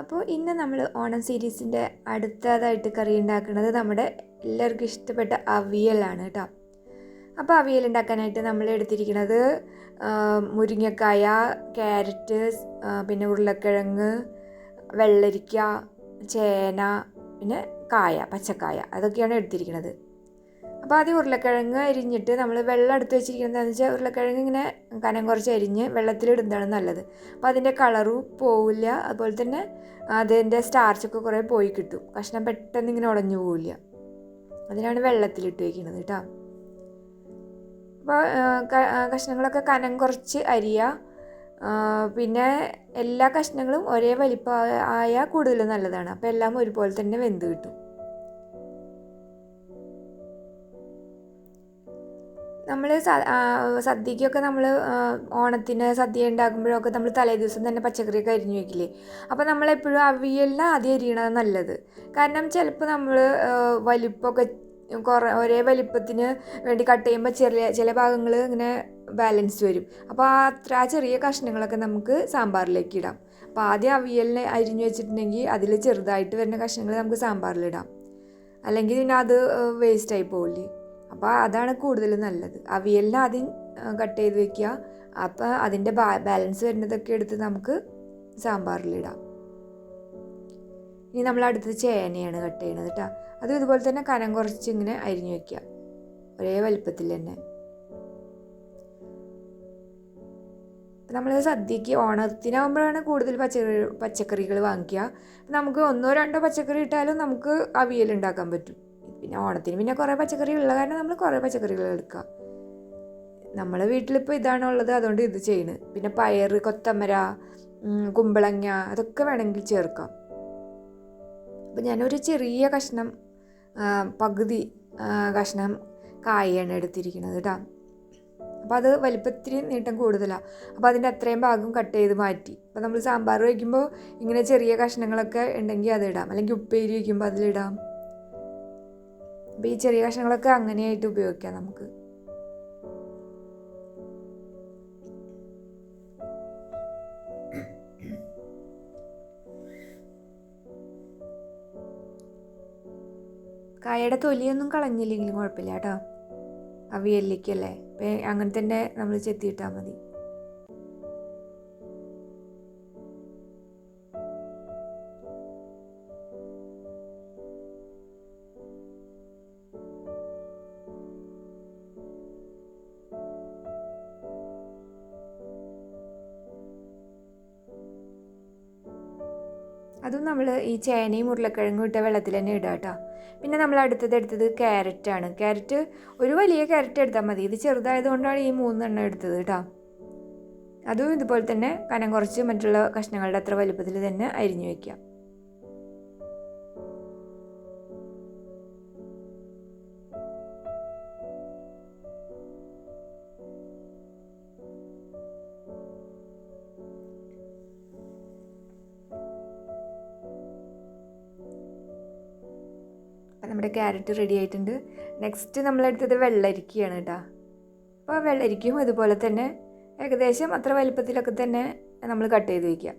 അപ്പോൾ ഇന്ന് നമ്മൾ ഓണം സീരീസിന്റെ അടുത്തതായിട്ട് കറി ഉണ്ടാക്കുന്നത് നമ്മുടെ എല്ലാവർക്കും ഇഷ്ടപ്പെട്ട അവിയലാണ് കേട്ടോ. അപ്പോൾ അവിയൽ ഉണ്ടാക്കാനായിട്ട് നമ്മൾ എടുത്തിരിക്കുന്നത് മുരിങ്ങക്കായ ക്യാരറ്റ് പിന്നെ ഉരുളക്കിഴങ്ങ് വെള്ളരിക്ക ചേന പിന്നെ കായ പച്ചക്കായ അതൊക്കെയാണ് എടുത്തിരിക്കുന്നത്. അപ്പോൾ ആദ്യം ഉരുളക്കിഴങ്ങ് അരിഞ്ഞിട്ട് നമ്മൾ വെള്ളം എടുത്ത് വെച്ചിരിക്കുന്നത് എന്താണെന്ന് വെച്ചാൽ ഉരുളക്കിഴങ്ങ് ഇങ്ങനെ കനം കുറച്ച് അരിഞ്ഞ് വെള്ളത്തിലിടുന്നതാണ് നല്ലത്. അപ്പോൾ അതിന്റെ കളറും പോവില്ല. അതുപോലെ തന്നെ അതിന്റെ സ്റ്റാർച്ചൊക്കെ കുറേ പോയി കിട്ടും. കഷ്ണം പെട്ടെന്ന് ഇങ്ങനെ ഉടഞ്ഞു പോവില്ല. അതിനാണ് വെള്ളത്തിലിട്ട് വയ്ക്കുന്നത് കേട്ടോ. അപ്പോൾ കഷ്ണങ്ങളൊക്കെ കനം കുറച്ച് അരിയുക പിന്നെ എല്ലാ കഷ്ണങ്ങളും ഒരേ വലിപ്പം ആയാൽ കൂടുതൽ നല്ലതാണ്. അപ്പോൾ എല്ലാം ഒരുപോലെ തന്നെ വെന്ത് കിട്ടും. നമ്മൾ സദ്യക്കൊക്കെ നമ്മൾ ഓണത്തിന് സദ്യ ഉണ്ടാക്കുമ്പോഴൊക്കെ നമ്മൾ തലേ ദിവസം തന്നെ പച്ചക്കറിയൊക്കെ അരിഞ്ഞു വെക്കില്ലേ? അപ്പോൾ നമ്മളെപ്പോഴും അവിയെല്ലാം ആദ്യം അരിയണത് നല്ലത്. കാരണം ചിലപ്പോൾ നമ്മൾ വലിപ്പമൊക്കെ കുറേ ഒരേ വലിപ്പത്തിന് വേണ്ടി കട്ട് ചെയ്യുമ്പോൾ ചെറിയ ചില ഭാഗങ്ങൾ ഇങ്ങനെ ബാലൻസ് വരും. അപ്പോൾ ആ അത്ര ആ ചെറിയ കഷ്ണങ്ങളൊക്കെ നമുക്ക് സാമ്പാറിലേക്ക് ഇടാം. അപ്പോൾ ആദ്യം അവിയലിന് അരിഞ്ഞു വെച്ചിട്ടുണ്ടെങ്കിൽ അതിൽ ചെറുതായിട്ട് വരുന്ന കഷ്ണങ്ങൾ നമുക്ക് സാമ്പാറിലിടാം. അല്ലെങ്കിൽ പിന്നെ അത് വേസ്റ്റായി പോവില്ലേ? അപ്പോൾ അതാണ് കൂടുതൽ നല്ലത്. അവിയലിന് ആദ്യം കട്ട് ചെയ്ത് വെക്കുക. അപ്പോൾ അതിന്റെ ബാലൻസ് വരുന്നതൊക്കെ എടുത്ത് നമുക്ക് സാമ്പാറിലിടാം ഇനി നമ്മൾ അടുത്തത് ചേനയാണ് കട്ട് ചെയ്യണത് കേട്ടോ അതും ഇതുപോലെ തന്നെ കനം കുറച്ച് ഇങ്ങനെ അരിഞ്ഞു വെക്കുക. ഒരേ വലിപ്പത്തിൽ തന്നെ. നമ്മൾ സദ്യക്ക് ഓണത്തിനാകുമ്പോഴാണ് കൂടുതൽ പച്ചക്കറി പച്ചക്കറികൾ വാങ്ങിക്കുക. നമുക്ക് ഒന്നോ രണ്ടോ പച്ചക്കറി ഇട്ടാലും നമുക്ക് അവിയൽ ഉണ്ടാക്കാൻ പറ്റും. പിന്നെ ഓണത്തിന് പിന്നെ കുറേ പച്ചക്കറി ഉള്ള കാരണം നമ്മൾ കുറേ പച്ചക്കറികൾ എടുക്കുക. നമ്മളെ വീട്ടിലിപ്പോൾ ഇതാണ് ഉള്ളത് അതുകൊണ്ട് ഇത് ചെയ്യണ്. പിന്നെ പയർ കൊത്തമര കുമ്പളങ്ങ അതൊക്കെ വേണമെങ്കിൽ ചേർക്കാം. അപ്പം ഞാനൊരു ചെറിയ കഷ്ണം പകുതി കഷ്ണം കായാണ് എടുത്തിരിക്കുന്നത് കേട്ടോ. അപ്പോൾ അത് വലിപ്പത്തിരി നീട്ടം കൂടുതലാണ് അപ്പോൾ അതിന്റെ അത്രയും ഭാഗം കട്ട് ചെയ്ത് മാറ്റി. അപ്പോൾ നമ്മൾ സാമ്പാർ വയ്ക്കുമ്പോൾ ഇങ്ങനെ ചെറിയ കഷ്ണങ്ങളൊക്കെ ഉണ്ടെങ്കിൽ അതിടാം അല്ലെങ്കിൽ ഉപ്പേരി വയ്ക്കുമ്പോൾ അതിലിടാം. ഈ ചെറിയ കഷ്ണങ്ങളൊക്കെ അങ്ങനെയായിട്ട് ഉപയോഗിക്കാം നമുക്ക്. കായയുടെ തൊലിയൊന്നും കളഞ്ഞില്ലെങ്കിലും കുഴപ്പമില്ല കേട്ടോ. അപ്പം അങ്ങനെ തന്നെ നമ്മൾ ചെത്തിയിട്ടാൽ മതി. അതും നമ്മൾ ഈ ചേനയും ഉരുളക്കിഴങ്ങും ഇട്ട വെള്ളത്തിൽ തന്നെ ഇടുക കേട്ടോ. പിന്നെ നമ്മൾ അടുത്തത് എടുത്തത് ക്യാരറ്റാണ് ക്യാരറ്റ് ഒരു വലിയ ക്യാരറ്റ് എടുത്താൽ മതി. ഇത് ചെറുതായതുകൊണ്ടാണ് ഈ മൂന്നെണ്ണം എടുത്തത് കേട്ടോ. അതും ഇതുപോലെ തന്നെ കനം കുറച്ച് മറ്റുള്ള കഷ്ണങ്ങളുടെ അത്ര വലുപ്പത്തിൽ തന്നെ അരിഞ്ഞു വയ്ക്കാം നമ്മുടെ ക്യാരറ്റ് റെഡി ആയിട്ടുണ്ട്. നെക്സ്റ്റ് നമ്മളെടുത്തത് വെള്ളരിക്കയാണ് കേട്ടോ അപ്പോൾ വെള്ളരിക്കും അതുപോലെ തന്നെ ഏകദേശം അത്ര വലിപ്പത്തിലൊക്കെ തന്നെ നമ്മൾ കട്ട് ചെയ്ത് വയ്ക്കുക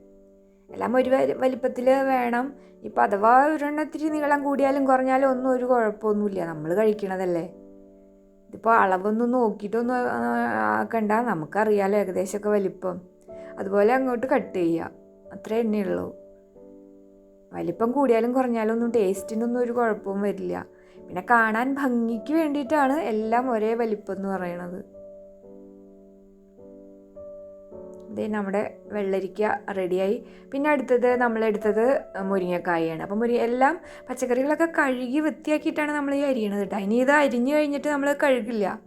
എല്ലാം ഒരു വലിപ്പത്തിൽ വേണം. ഇപ്പം അഥവാ ഒരെണ്ണത്തിരി നീളം കൂടിയാലും കുറഞ്ഞാലും ഒന്നും ഒരു കുഴപ്പമൊന്നുമില്ല. നമ്മൾ കഴിക്കണതല്ലേ. ഇതിപ്പോൾ അളവൊന്നും നോക്കിയിട്ടൊന്നും ആക്കണ്ട. നമുക്കറിയാലോ ഏകദേശമൊക്കെ വലിപ്പം. അതുപോലെ അങ്ങോട്ട് കട്ട് ചെയ്യുക അത്രേ തന്നെയുള്ളൂ വലിപ്പം കൂടിയാലും കുറഞ്ഞാലും ഒന്നും ടേസ്റ്റിനൊന്നും ഒരു കുഴപ്പവും വരില്ല. പിന്നെ കാണാൻ ഭംഗിക്ക് വേണ്ടിയിട്ടാണ് എല്ലാം ഒരേ വലിപ്പം എന്ന് പറയണത്. ഇതേ നമ്മുടെ വെള്ളരിക്ക റെഡിയായി പിന്നെ അടുത്തത് നമ്മളെടുത്തത് മുരിങ്ങക്കായാണ്. അപ്പം മുരി എല്ലാം പച്ചക്കറികളൊക്കെ കഴുകി വൃത്തിയാക്കിയിട്ടാണ് നമ്മൾ ഈ അരിയണത് കേട്ടോ. ഇനി ഇത് അരിഞ്ഞു കഴിഞ്ഞിട്ട് നമ്മൾ കഴുകില്ല.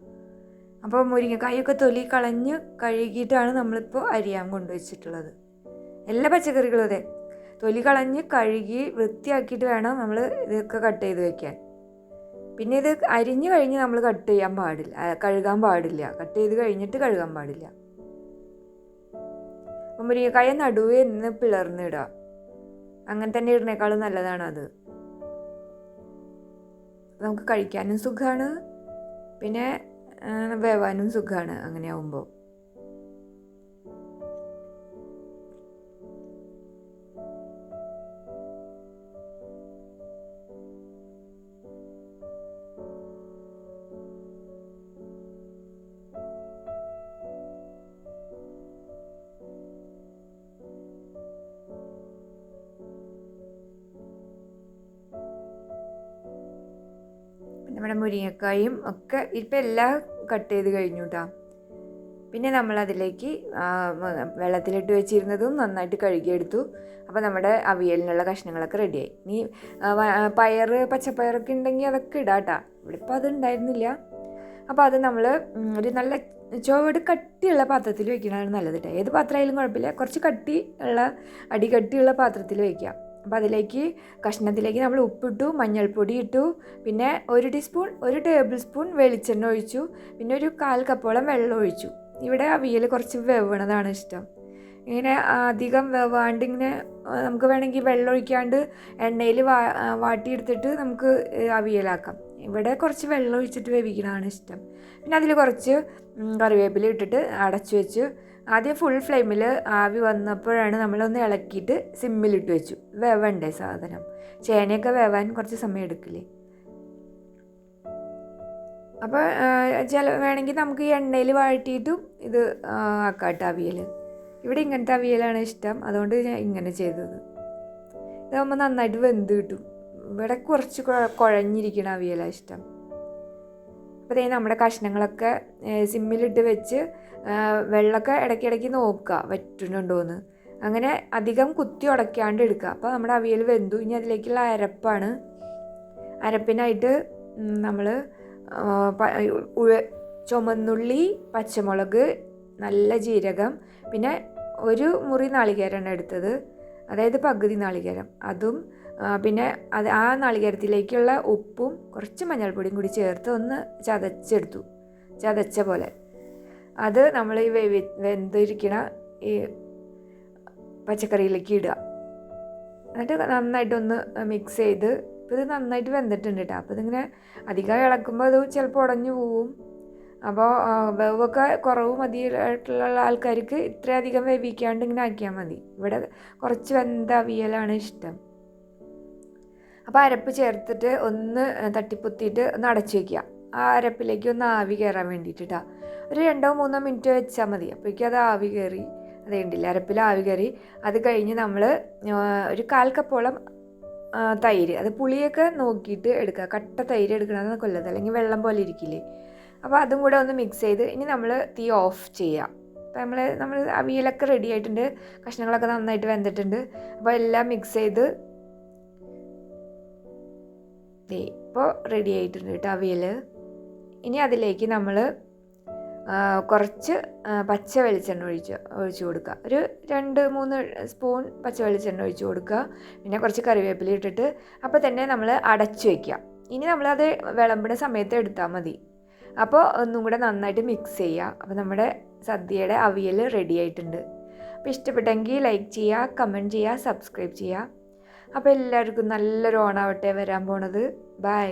അപ്പോൾ മുരിങ്ങക്കായൊക്കെ തൊലി കളഞ്ഞ് കഴുകിയിട്ടാണ് നമ്മളിപ്പോൾ അരിയാൻ കൊണ്ടുവച്ചിട്ടുള്ളത്. എല്ലാ പച്ചക്കറികളും അതെ. തൊലി കളഞ്ഞ് കഴുകി വൃത്തിയാക്കിയിട്ട് വേണം നമ്മൾ ഇതൊക്കെ കട്ട് ചെയ്ത് വെക്കാൻ. പിന്നെ ഇത് അരിഞ്ഞു കഴിഞ്ഞ് നമ്മൾ കട്ട് ചെയ്യാൻ പാടില്ല. കഴുകാൻ പാടില്ല. കട്ട് ചെയ്ത് കഴിഞ്ഞിട്ട് കഴുകാൻ പാടില്ല. അപ്പം മുരിങ്ങക്കായ നടുവേ നിന്ന് പിളർന്നിടുക അങ്ങനെ തന്നെ ഇടുന്നേക്കാളും നല്ലതാണ് അത്. നമുക്ക് കഴിക്കാനും സുഖമാണ് പിന്നെ വേവാനും സുഖമാണ് അങ്ങനെ നമ്മുടെ മുരിങ്ങക്കായും ഒക്കെ ഇപ്പം എല്ലാം കട്ട് ചെയ്ത് കഴിഞ്ഞു കേട്ടോ പിന്നെ നമ്മളതിലേക്ക് വെള്ളത്തിലിട്ട് വെച്ചിരുന്നതും നന്നായിട്ട് കഴുകിയെടുത്തു. അപ്പോൾ നമ്മുടെ അവിയലിനുള്ള കഷ്ണങ്ങളൊക്കെ റെഡിയായി. ഇനി പയർ പച്ചപ്പയറൊക്കെ ഉണ്ടെങ്കിൽ അതൊക്കെ ഇടാം കേട്ടോ ഇവിടെ ഇപ്പോൾ അതുണ്ടായിരുന്നില്ല. അപ്പോൾ അത് നമ്മൾ ഒരു നല്ല ചുവട് കട്ടിയുള്ള പാത്രത്തിൽ വെക്കണതാണ് നല്ലത് കേട്ടോ ഏത് പാത്രമായാലും കുഴപ്പമില്ല. കുറച്ച് കട്ടി ഉള്ള അടികട്ടിയുള്ള പാത്രത്തിൽ വയ്ക്കാം അപ്പോൾ അതിലേക്ക് കഷ്ണത്തിലേക്ക് നമ്മൾ ഉപ്പിട്ടു മഞ്ഞൾപ്പൊടി ഇട്ടു. പിന്നെ ഒരു ടീസ്പൂൺ ഒരു ടേബിൾ സ്പൂൺ വെളിച്ചെണ്ണ ഒഴിച്ചു. പിന്നെ ഒരു കാൽ കപ്പോളം വെള്ളം ഒഴിച്ചു. ഇവിടെ അവിയൽ കുറച്ച് വെവണതാണ് ഇഷ്ടം. ഇങ്ങനെ അധികം വെവാണ്ട് ഇങ്ങനെ നമുക്ക് വേണമെങ്കിൽ വെള്ളം ഒഴിക്കാണ്ട് എണ്ണയിൽ വാ വാട്ടിയെടുത്തിട്ട് നമുക്ക് അവിയലാക്കാം. ഇവിടെ കുറച്ച് വെള്ളം ഒഴിച്ചിട്ട് വേവിക്കണതാണ് ഇഷ്ടം. പിന്നെ അതിൽ കുറച്ച് കറിവേപ്പില ഇട്ടിട്ട് അടച്ചു വെച്ച് ആദ്യം ഫുൾ ഫ്ലെയിമിൽ ആവി വന്നപ്പോഴാണ് നമ്മളൊന്ന് ഇളക്കിയിട്ട് സിമ്മിലിട്ട് വെച്ചു. വേവണ്ടേ സാധനം? ചേനയൊക്കെ വേവാൻ കുറച്ച് സമയം എടുക്കില്ലേ? അപ്പോൾ ചില വേണമെങ്കിൽ നമുക്ക് ഈ എണ്ണയിൽ വഴറ്റിയിട്ടും ഇത് ആക്കാട്ട് അവിയൽ ഇവിടെ ഇങ്ങനത്തെ അവിയലാണ് ഇഷ്ടം. അതുകൊണ്ട് ഞാൻ ഇങ്ങനെ ചെയ്തത്. ഇതാകുമ്പോൾ നന്നായിട്ട് വെന്ത് കിട്ടും. ഇവിടെ കുറച്ച് കുഴഞ്ഞിരിക്കണം അവിയലാണ് ഇഷ്ടം. അപ്പോൾ നമ്മുടെ കഷ്ണങ്ങളൊക്കെ സിമ്മിലിട്ട് വെച്ച് വെള്ളമൊക്കെ ഇടയ്ക്കിടയ്ക്ക് നോക്കുക വറ്റുന്നുണ്ടോയെന്ന് അങ്ങനെ അധികം കുത്തി ഉടയ്ക്കാണ്ട് എടുക്കുക. അപ്പോൾ നമ്മുടെ അവിയൽ വെന്തു. ഇനി അതിലേക്കുള്ള അരപ്പാണ്. അരപ്പിനായിട്ട് നമ്മൾ ചുമന്നുള്ളി പച്ചമുളക് നല്ല ജീരകം പിന്നെ ഒരു മുറി നാളികേരമാണ് എടുത്തത്. അതായത് പകുതി നാളികേരം. അതും പിന്നെ അത് ആ നാളികേരത്തിലേക്കുള്ള ഉപ്പും കുറച്ച് മഞ്ഞൾപ്പൊടിയും കൂടി ചേർത്ത് ഒന്ന് ചതച്ചെടുത്തു. ചതച്ച പോലെ. അത് നമ്മൾ ഈ വേവി വെന്തിരിക്കണ ഈ പച്ചക്കറിയിലേക്ക് ഇടുക. എന്നിട്ട് നന്നായിട്ടൊന്ന് മിക്സ് ചെയ്ത് ഇത് നന്നായിട്ട് വെന്തിട്ടുണ്ട് കേട്ടോ അപ്പോൾ ഇതിങ്ങനെ അധികം ഇളക്കുമ്പോൾ അത് ചിലപ്പോൾ ഉടഞ്ഞു പോവും. അപ്പോൾ വേവൊക്കെ കുറവ് മതിയായിട്ടുള്ള ആൾക്കാർക്ക് ഇത്രയധികം വേവിക്കാണ്ട് ഇങ്ങനെ ആക്കിയാൽ മതി. ഇവിടെ കുറച്ച് വെന്ത അവിയലാണ് ഇഷ്ടം. അപ്പോൾ അരപ്പ് ചേർത്തിട്ട് ഒന്ന് തട്ടിപ്പൊത്തിയിട്ട് ഒന്ന് അടച്ചു വയ്ക്കുക ആ അരപ്പിലേക്ക് ഒന്ന് ആവി കയറാൻ വേണ്ടിയിട്ടാ ഒരു രണ്ടോ മൂന്നോ മിനിറ്റ് വെച്ചാൽ മതി. അപ്പോഴേക്കും അത് ആവി കയറി. അത് കണ്ടില്ല? അരപ്പിൽ ആവി കയറി. അത് കഴിഞ്ഞ് നമ്മൾ ഒരു കാൽ കപ്പോളം തൈര് അത് പുളിയൊക്കെ നോക്കിയിട്ട് എടുക്കുക. കട്ട തൈര് എടുക്കണമെന്ന് കൊല്ലത് അല്ലെങ്കിൽ വെള്ളം പോലെ ഇരിക്കില്ലേ? അപ്പോൾ അതും കൂടെ ഒന്ന് മിക്സ് ചെയ്ത് ഇനി നമ്മൾ തീ ഓഫ് ചെയ്യാം അപ്പോൾ നമ്മൾ നമ്മൾ അവിയലൊക്കെ റെഡി ആയിട്ടുണ്ട്. കഷ്ണങ്ങളൊക്കെ നന്നായിട്ട് വെന്തിട്ടുണ്ട്. അപ്പോൾ എല്ലാം മിക്സ് ചെയ്ത് ഇപ്പോൾ റെഡി ആയിട്ടുണ്ട് കേട്ടോ അവിയൽ ഇനി അതിലേക്ക് നമ്മൾ കുറച്ച് പച്ച വെളിച്ചെണ്ണ ഒഴിച്ച് ഒഴിച്ചു കൊടുക്കുക. ഒരു രണ്ട് മൂന്ന് സ്പൂൺ പച്ച വെളിച്ചെണ്ണ ഒഴിച്ചു കൊടുക്കുക. പിന്നെ കുറച്ച് കറിവേപ്പില ഇട്ടിട്ട് അപ്പോൾ തന്നെ നമ്മൾ അടച്ചു വയ്ക്കുക ഇനി നമ്മളത് വിളമ്പുന്ന സമയത്ത് എടുത്താൽ മതി. അപ്പോൾ ഒന്നും കൂടെ നന്നായിട്ട് മിക്സ് ചെയ്യുക അപ്പോൾ നമ്മുടെ സദ്യയുടെ അവിയൽ റെഡി ആയിട്ടുണ്ട്. അപ്പോൾ ഇഷ്ടപ്പെട്ടെങ്കിൽ ലൈക്ക് ചെയ്യുക കമന്റ് ചെയ്യുക സബ്സ്ക്രൈബ് ചെയ്യുക അപ്പോൾ എല്ലാവർക്കും നല്ലൊരു ഓണാവട്ടെ വരാൻ പോണത്. ബൈ